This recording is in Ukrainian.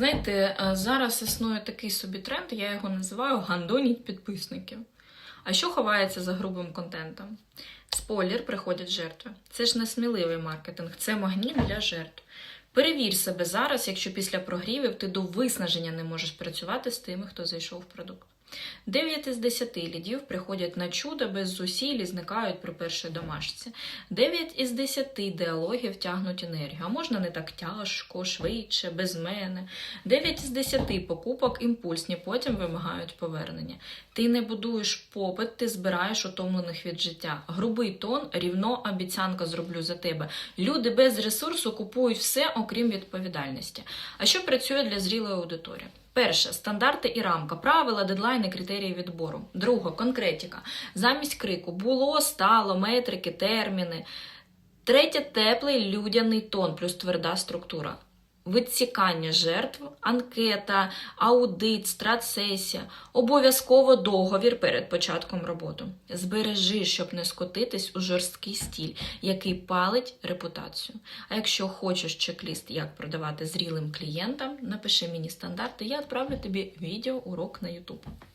Знаєте, е, зараз існує такий собі тренд, я його називаю гандоніть підписників. А що ховається за грубим контентом? Спойлер, приходять жертви. Це ж не сміливий маркетинг, це магніт для жертв. Перевір себе зараз, якщо після прогрівів ти до виснаження не можеш працювати з тими, хто зайшов в продукт. 9 із 10 лідів приходять на чудо без зусиль і зникають при першій домашці. 9 із 10 діалогів тягнуть енергію. А можна не так тяжко, швидше, без мене. 9 із 10 покупок імпульсні, потім вимагають повернення. Ти не будуєш попит, ти збираєш утомлених від життя. Грубий тон, рівно обіцянка зроблю за тебе. Люди без ресурсу купують все, окрім відповідальності. А що працює для зрілої аудиторії? Перше стандарти і рамка, правила, дедлайни, критерії відбору. Друге конкретіка. Замість крику було, стало, метрики, терміни. Третє теплий людяний тон плюс тверда структура. Відсікання жертв, анкета, аудит, стратсесія, обов'язково договір перед початком роботи. Збережи, щоб не скотитись у жорсткий стіль, який палить репутацію. А якщо хочеш чек-ліст, як продавати зрілим клієнтам, напиши мені стандарти, я відправлю тобі відео урок на YouTube.